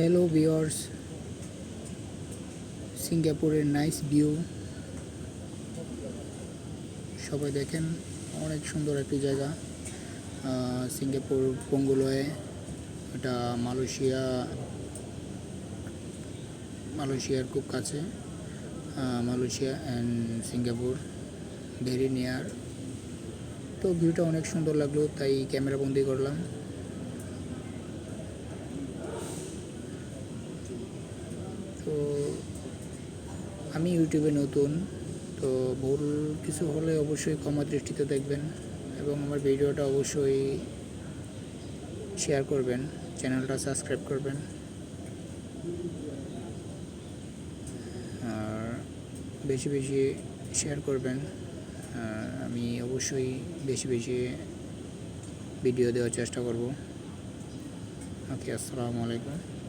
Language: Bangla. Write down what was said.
হ্যালো ভিওর্স সিঙ্গাপুরের নাইস ভিউ সবাই দেখেন, অনেক সুন্দর একটি জায়গা। সিঙ্গাপুর পঙ্গুলয়ে এটা মালয়েশিয়া, মালয়েশিয়ার খুব কাছে। Malaysia and Singapore very near তো ভিউটা অনেক সুন্দর লাগল, তাই ক্যামেরা বন্দি করলাম। তো আমি ইউটিউবে নতুন, তো ভুল কিছু হলে অবশ্যই ক্ষমা দৃষ্টিতে দেখবেন এবং আমার ভিডিওটা অবশ্যই শেয়ার করবেন চ্যানেলটা সাবস্ক্রাইব করবেন। আর বেশি বেশি শেয়ার করবেন আমি অবশ্যই বেশি বেশি ভিডিও দেওয়ার চেষ্টা করব। ওকে আসসালামু আলাইকুম।